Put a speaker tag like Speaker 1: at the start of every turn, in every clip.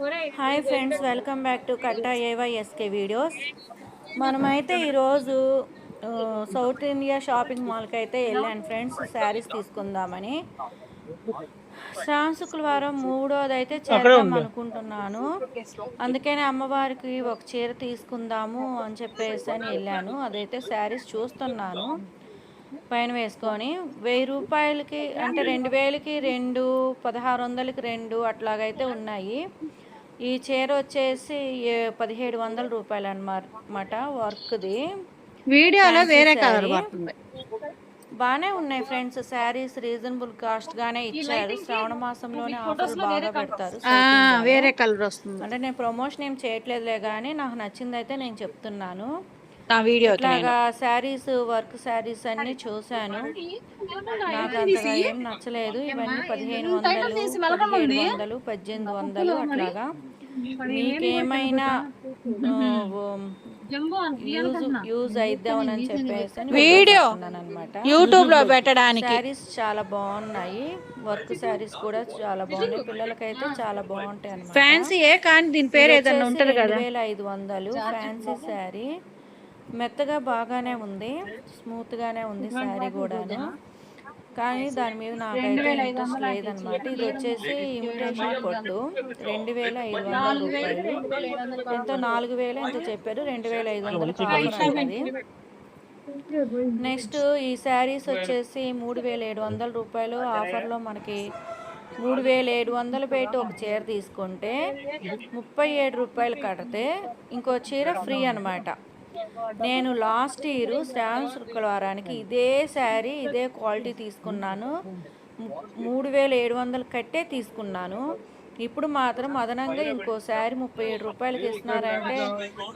Speaker 1: Hi friends welcome back to Katta AYSK videos. మనమైతే ఈరోజు south India shopping మాల్కి అయితే వెళ్ళాను ఫ్రెండ్స్ శారీస్ తీసుకుందామని. శ్రావణ శుక్రవారం మూడోది అయితే చేద్దాం అనుకుంటున్నాను. అందుకని అమ్మవారికి ఒక చీర తీసుకుందాము అని చెప్పేసి అని వెళ్ళాను. అదైతే శారీస్ చూస్తున్నాను. పైన వేసుకొని వెయ్యి రూపాయలకి అంటే రెండు వేలకి రెండు పదహారు వందలకి రెండు అట్లాగైతే ఉన్నాయి. ఈ చీర వచ్చేసి పదిహేడు వందల రూపాయలు అన్నమాట వర్క్ది.
Speaker 2: వీడియోలో వేరే కలర్. పడుతుంది.
Speaker 1: బాగానే ఉన్నాయి ఫ్రెండ్స్ శారీస్ రీజనబుల్ కాస్ట్ గానే ఇచ్చారు. శ్రావణ మాసంలోనే ఆఫర్స్ బాగా పెడతారు.
Speaker 2: ఆ, వేరే కలర్ వస్తుంది.
Speaker 1: అంటే నేను ప్రమోషన్ ఏం చేయట్లేదులే కానీ నాకు నచ్చింది అయితే నేను చెప్తున్నాను.
Speaker 2: ఆ వీడియో
Speaker 1: ఇట్లాగా శారీస్ వర్క్ శారీస్ అన్ని చూశాను. నాకు అంతగా ఏం నచ్చలేదు. ఇవన్నీ పదిహేను వందలు పదిహేడు వందలు పద్దెనిమిది వందలు అట్లాగా. మీకేమైనా యూజ్ యూజ్ అయిద్దామని చెప్పేసి
Speaker 2: వీడియో
Speaker 1: అనమాట
Speaker 2: యూట్యూబ్లో పెట్టడానికి.
Speaker 1: శారీస్ చాలా బాగున్నాయి. వర్క్ శారీస్ కూడా చాలా బాగున్నాయి. పిల్లలకైతే చాలా బాగుంటాయి అనమాట
Speaker 2: ఫ్యాన్సీ ఏ కానీ దీని పేరు ఏదైనా ఉంటది కదా.
Speaker 1: వేల ఐదు వందలు. ఫ్యాన్సీ శారీ. మెత్తగా బాగానే ఉంది స్మూత్ గానే ఉంది శారీ కూడాను. కానీ దాని మీద నాకైతే ఇంట్రెస్ట్ లేదనమాట. ఇది వచ్చేసి ఇమిటేషన్ కొట్టు రెండు వేల ఐదు వందల రూపాయలు. ఎంతో నాలుగు వేలు ఎంత చెప్పారు? రెండు వేల ఐదు వందలు ఆఫర్ నెక్స్ట్ ఈ శారీస్ వచ్చేసి మూడు వేల ఏడు వందల రూపాయలు ఆఫర్లో మనకి మూడు వేల ఏడు వందలు పెట్టి ఒక చీర తీసుకుంటే ముప్పై ఏడు రూపాయలు కడితే ఇంకో చీర ఫ్రీ అన్నమాట. నేను లాస్ట్ ఇయర్ శ్రావణ శుక్రవారానికి ఇదే శారీ ఇదే క్వాలిటీ తీసుకున్నాను. మూడు వేల ఏడు వందలు కట్టే తీసుకున్నాను. ఇప్పుడు మాత్రం అదనంగా ఇంకోసారి ముప్పై ఏడు రూపాయలకి ఇస్తున్నారంటే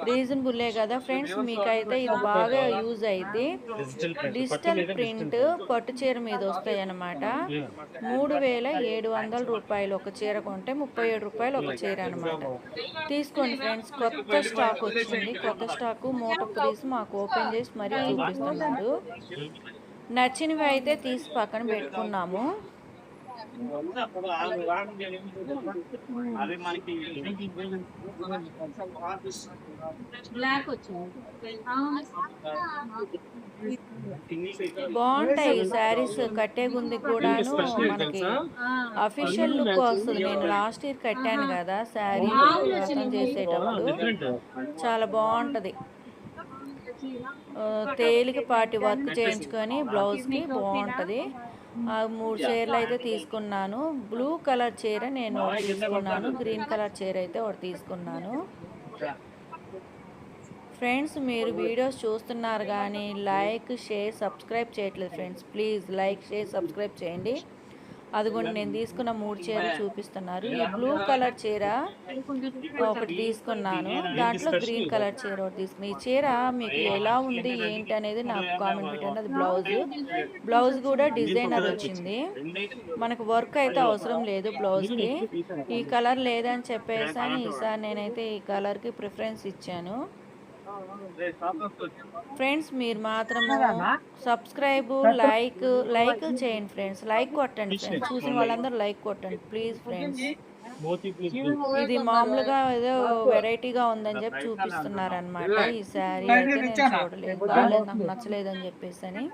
Speaker 1: రీజనబుల్లే కదా ఫ్రెండ్స్. మీకైతే ఇది బాగా యూజ్ అయింది డిజిటల్ ప్రింట్ పట్టు చీర మీద వస్తాయి అన్నమాట మూడు వేల ఏడు వందల రూపాయలు ఒక చీర కొంటే ముప్పై ఏడు రూపాయలు ఒక చీర అనమాట తీసుకోండి ఫ్రెండ్స్. కొత్త స్టాక్ వచ్చింది. కొత్త స్టాక్ మూట తీసి మాకు ఓపెన్ చేసి మరీ చూపిస్తున్నారు నచ్చినవి అయితే తీసి పక్కన పెట్టుకున్నాము.
Speaker 3: అవి మనకి
Speaker 1: బాగుంటాయి శారీస్ కట్టే గుంది కూడాను మనకి అఫీషియల్ లుక్ వస్తుంది. నేను లాస్ట్ ఇయర్ కట్టాను కదా శారీ చేసేటప్పుడు. చాలా బాగుంటది. తేలికపాటి వర్క్ చేయించుకొని బ్లౌజ్కి బాగుంటుంది ఆ మూడు చీరలు అయితే తీసుకున్నాను. బ్లూ కలర్ చీర నేను ఒకటి తీసుకున్నాను. గ్రీన్ కలర్ చీర అయితే ఒకటి తీసుకున్నాను. ఫ్రెండ్స్ మీరు వీడియోస్ చూస్తున్నారు కానీ లైక్ షేర్ సబ్స్క్రైబ్ చేయట్లేదు friends. Please like share subscribe చేయండి. అదిగోండి నేను తీసుకున్న మూడు చీరలు చూపిస్తున్నారు. ఈ బ్లూ కలర్ చీర ఒకటి తీసుకున్నాను. దాంట్లో గ్రీన్ కలర్ చీర ఒకటి తీసుకున్నాను ఈ చీర మీకు ఎలా ఉంది ఏంటి అనేది నాకు కామెంట్ పెట్టండి. అది బ్లౌజ్ బ్లౌజ్ కూడా డిజైనర్ వచ్చింది. మనకు వర్క్ అయితే అవసరం లేదు బ్లౌజ్కి ఈ కలర్ లేదని చెప్పేసి అని ఈసారి నేనైతే ఈ కలర్కి ప్రిఫరెన్స్ ఇచ్చాను. ఫ్రెండ్స్ మీరు మాత్రం సబ్స్క్రైబ్ లైక్ లైక్ చేయండి ఫ్రెండ్స్ లైక్ కొట్టండి ఫ్రెండ్స్ చూసిన వాళ్ళందరూ లైక్ కొట్టండి. ప్లీజ్ ఫ్రెండ్స్ ఇది మామూలుగా ఏదో వెరైటీగా ఉందని చెప్పి చూపిస్తున్నారు అనమాట ఈ శారీ అయితే నేను చూడలేదు. బాగాలేదు నాకు నచ్చలేదు అని చెప్పేసి అని